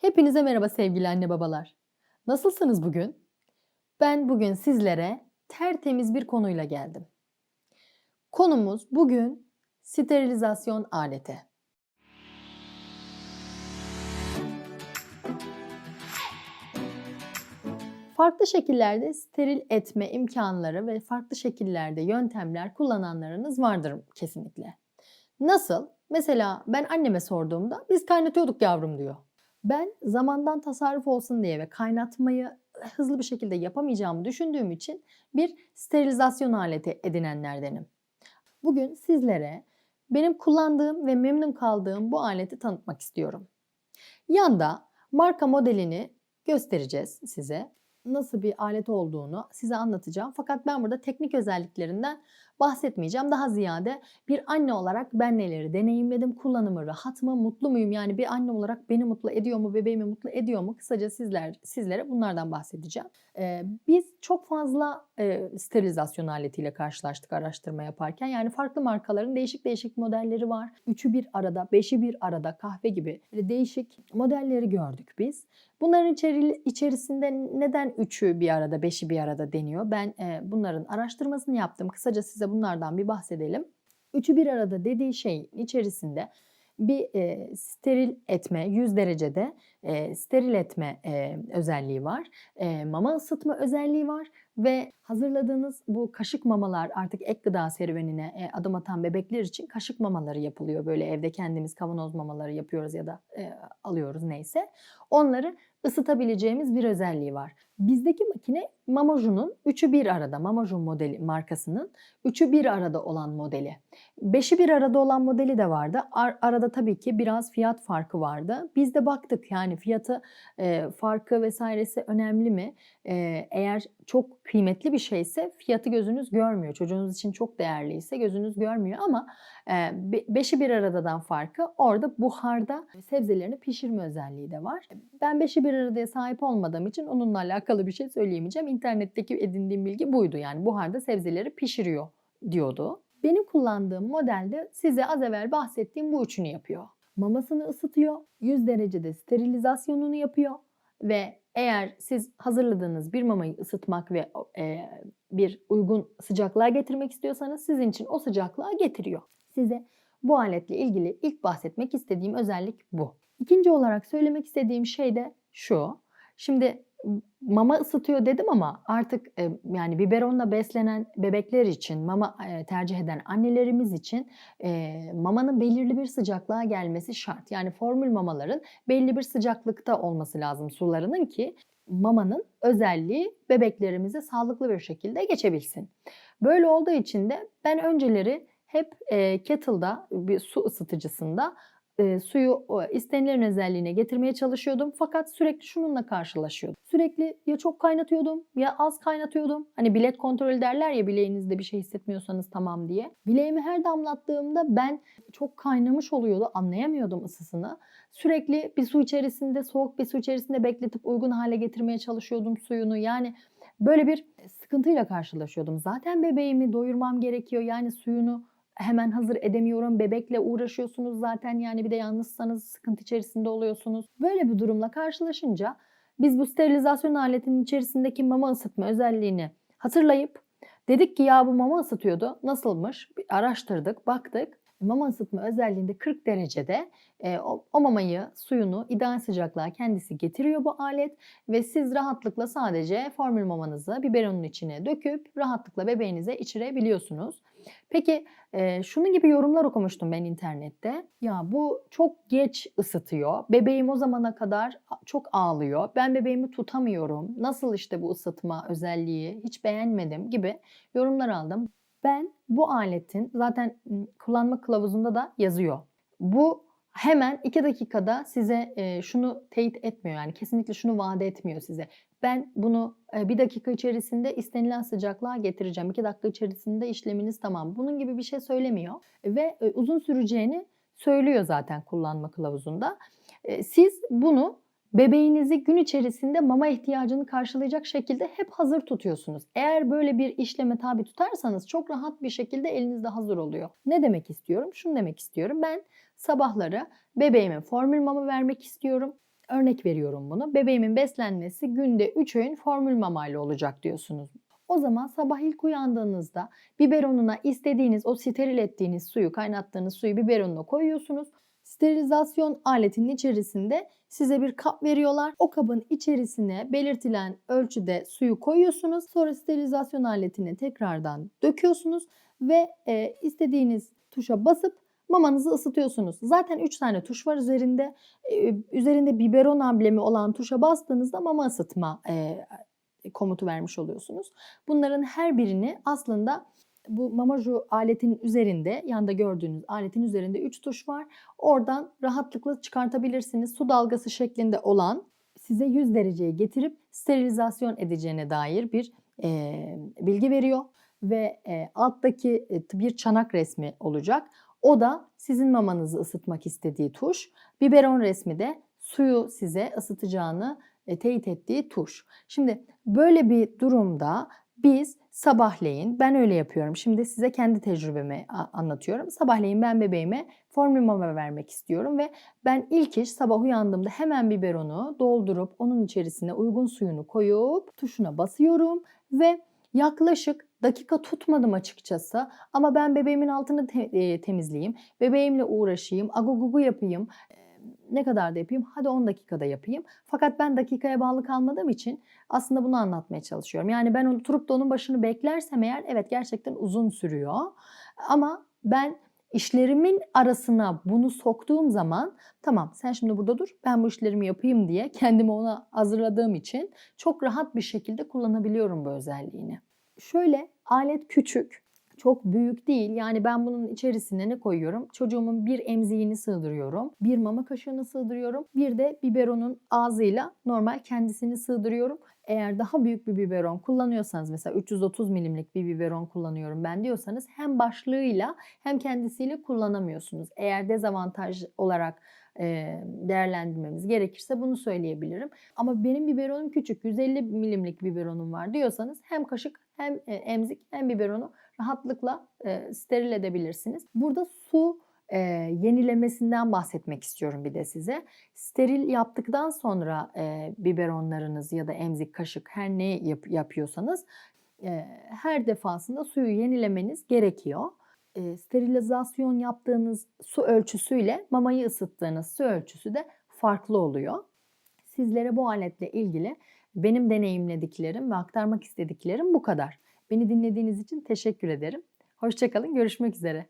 Hepinize merhaba sevgili anne babalar. Nasılsınız bugün? Ben bugün sizlere tertemiz bir konuyla geldim. Konumuz bugün sterilizasyon aleti. Farklı şekillerde steril etme imkanları ve farklı şekillerde yöntemler kullananlarınız vardır kesinlikle. Nasıl? Mesela ben anneme sorduğumda biz kaynatıyorduk yavrum diyor. Ben zamandan tasarruf olsun diye ve kaynatmayı hızlı bir şekilde yapamayacağımı düşündüğüm için bir sterilizasyon aleti edinenlerdenim. Bugün sizlere benim kullandığım ve memnun kaldığım bu aleti tanıtmak istiyorum. Yanda marka modelini göstereceğiz size. Nasıl bir alet olduğunu size anlatacağım. Fakat ben burada teknik özelliklerinden bahsetmeyeceğim. Daha ziyade bir anne olarak ben neleri deneyimledim, kullanımı rahat mı, mutlu muyum? Yani bir anne olarak beni mutlu ediyor mu, bebeğimi mutlu ediyor mu? Kısaca sizler sizlere bunlardan bahsedeceğim. Ee, biz çok fazla e, sterilizasyon aletiyle karşılaştık araştırma yaparken. Yani farklı markaların değişik değişik modelleri var. Üçü bir arada, beşi bir arada, kahve gibi değişik modelleri gördük biz. Bunların içeri, içerisinde neden üçü bir arada, beşi bir arada deniyor? Ben e, bunların araştırmasını yaptım. Kısaca size bunlardan bir bahsedelim. Üçü bir arada dediği şeyin içerisinde bir e, steril etme, 100 derecede e, steril etme e, özelliği var. E, mama ısıtma özelliği var ve hazırladığınız bu kaşık mamalar artık ek gıda serüvenine e, adım atan bebekler için kaşık mamaları yapılıyor. Böyle evde kendimiz kavanoz mamaları yapıyoruz ya da e, alıyoruz neyse. Onları ısıtabileceğimiz bir özelliği var. Bizdeki makine Mamajun'un üçü bir arada, Mamajun modeli markasının üçü bir arada olan modeli. Beşi bir arada olan modeli de vardı. Ar- arada tabii ki biraz fiyat farkı vardı. Biz de baktık yani fiyatı e, farkı vesairesi önemli mi? E, eğer çok kıymetli bir şeyse fiyatı gözünüz görmüyor. Çocuğunuz için çok değerliyse gözünüz görmüyor ama e, be- beşi bir aradadan farkı orada buharda sebzelerini pişirme özelliği de var. Ben beşi bir aradaya sahip olmadığım için onunla alakalı bir şey söyleyemeyeceğim. İnternetteki edindiğim bilgi buydu yani buharda sebzeleri pişiriyor diyordu. Benim kullandığım modelde size az evvel bahsettiğim bu üçünü yapıyor. Mamasını ısıtıyor, 100 derecede sterilizasyonunu yapıyor ve eğer siz hazırladığınız bir mamayı ısıtmak ve e, bir uygun sıcaklığa getirmek istiyorsanız sizin için o sıcaklığa getiriyor. Size bu aletle ilgili ilk bahsetmek istediğim özellik bu. İkinci olarak söylemek istediğim şey de şu. Şimdi mama ısıtıyor dedim ama artık e, yani biberonla beslenen bebekler için, mama e, tercih eden annelerimiz için e, mamanın belirli bir sıcaklığa gelmesi şart. Yani formül mamaların belli bir sıcaklıkta olması lazım sularının ki mamanın özelliği bebeklerimize sağlıklı bir şekilde geçebilsin. Böyle olduğu için de ben önceleri hep e, kettle'da bir su ısıtıcısında e, suyu o istenilen özelliğine getirmeye çalışıyordum. Fakat sürekli şununla karşılaşıyordum. Sürekli ya çok kaynatıyordum ya az kaynatıyordum. Hani bilet kontrolü derler ya bileğinizde bir şey hissetmiyorsanız tamam diye. Bileğimi her damlattığımda ben çok kaynamış oluyordu. Anlayamıyordum ısısını. Sürekli bir su içerisinde, soğuk bir su içerisinde bekletip uygun hale getirmeye çalışıyordum suyunu. Yani böyle bir sıkıntıyla karşılaşıyordum. Zaten bebeğimi doyurmam gerekiyor. Yani suyunu hemen hazır edemiyorum. Bebekle uğraşıyorsunuz zaten yani bir de yalnızsanız sıkıntı içerisinde oluyorsunuz. Böyle bir durumla karşılaşınca biz bu sterilizasyon aletinin içerisindeki mama ısıtma özelliğini hatırlayıp dedik ki ya bu mama ısıtıyordu. Nasılmış? Bir araştırdık, baktık. Mama ısıtma özelliğinde 40 derecede e, o, o mamayı, suyunu ideal sıcaklığa kendisi getiriyor bu alet ve siz rahatlıkla sadece formül mamanızı biberonun içine döküp rahatlıkla bebeğinize içirebiliyorsunuz. Peki e, şunun gibi yorumlar okumuştum ben internette. Ya bu çok geç ısıtıyor. Bebeğim o zamana kadar çok ağlıyor. Ben bebeğimi tutamıyorum. Nasıl işte bu ısıtma özelliği hiç beğenmedim gibi yorumlar aldım. Ben bu aletin zaten kullanma kılavuzunda da yazıyor. Bu hemen 2 dakikada size e, şunu teyit etmiyor yani kesinlikle şunu vaat etmiyor size. Ben bunu e, bir dakika içerisinde istenilen sıcaklığa getireceğim. 2 dakika içerisinde işleminiz tamam. Bunun gibi bir şey söylemiyor ve e, uzun süreceğini söylüyor zaten kullanma kılavuzunda. Siz bunu bebeğinizi gün içerisinde mama ihtiyacını karşılayacak şekilde hep hazır tutuyorsunuz. Eğer böyle bir işleme tabi tutarsanız çok rahat bir şekilde elinizde hazır oluyor. Ne demek istiyorum? Şunu demek istiyorum. Ben sabahları bebeğime formül mama vermek istiyorum. Örnek veriyorum bunu. Bebeğimin beslenmesi günde 3 öğün formül mamayla olacak diyorsunuz. O zaman sabah ilk uyandığınızda biberonuna istediğiniz o steril ettiğiniz suyu, kaynattığınız suyu biberonuna koyuyorsunuz. Sterilizasyon aletinin içerisinde size bir kap veriyorlar. O kabın içerisine belirtilen ölçüde suyu koyuyorsunuz. Sonra sterilizasyon aletini tekrardan döküyorsunuz ve e, istediğiniz tuşa basıp mamanızı ısıtıyorsunuz. Zaten 3 tane tuş var üzerinde. E, üzerinde biberon amblemi olan tuşa bastığınızda mama ısıtma e, komutu vermiş oluyorsunuz. Bunların her birini aslında bu mamaju aletin üzerinde, yanda gördüğünüz aletin üzerinde 3 tuş var. Oradan rahatlıkla çıkartabilirsiniz. Su dalgası şeklinde olan size 100 dereceye getirip sterilizasyon edeceğine dair bir e, bilgi veriyor. Ve e, alttaki bir çanak resmi olacak. O da sizin mamanızı ısıtmak istediği tuş. Biberon resmi de suyu size ısıtacağını e, teyit ettiği tuş. Şimdi böyle bir durumda biz sabahleyin ben öyle yapıyorum. Şimdi size kendi tecrübemi anlatıyorum. Sabahleyin ben bebeğime formül mama vermek istiyorum ve ben ilk iş sabah uyandığımda hemen biberonu doldurup onun içerisine uygun suyunu koyup tuşuna basıyorum ve yaklaşık dakika tutmadım açıkçası ama ben bebeğimin altını te- e, temizleyeyim, bebeğimle uğraşayım, agugugu yapayım, ne kadar da yapayım? Hadi 10 dakikada yapayım. Fakat ben dakikaya bağlı kalmadığım için aslında bunu anlatmaya çalışıyorum. Yani ben oturup da onun başını beklersem eğer evet gerçekten uzun sürüyor. Ama ben işlerimin arasına bunu soktuğum zaman tamam sen şimdi burada dur ben bu işlerimi yapayım diye kendimi ona hazırladığım için çok rahat bir şekilde kullanabiliyorum bu özelliğini. Şöyle alet küçük çok büyük değil. Yani ben bunun içerisine ne koyuyorum? Çocuğumun bir emziğini sığdırıyorum. Bir mama kaşığını sığdırıyorum. Bir de biberonun ağzıyla normal kendisini sığdırıyorum. Eğer daha büyük bir biberon kullanıyorsanız mesela 330 milimlik bir biberon kullanıyorum ben diyorsanız hem başlığıyla hem kendisiyle kullanamıyorsunuz. Eğer dezavantaj olarak değerlendirmemiz gerekirse bunu söyleyebilirim. Ama benim biberonum küçük 150 milimlik biberonum var diyorsanız hem kaşık hem emzik hem biberonu rahatlıkla steril edebilirsiniz. Burada su e, yenilemesinden bahsetmek istiyorum bir de size. Steril yaptıktan sonra e, biberonlarınız ya da emzik, kaşık her ne yap, yapıyorsanız e, her defasında suyu yenilemeniz gerekiyor. E, sterilizasyon yaptığınız su ölçüsüyle mamayı ısıttığınız su ölçüsü de farklı oluyor. Sizlere bu aletle ilgili benim deneyimlediklerim ve aktarmak istediklerim bu kadar. Beni dinlediğiniz için teşekkür ederim. Hoşçakalın, görüşmek üzere.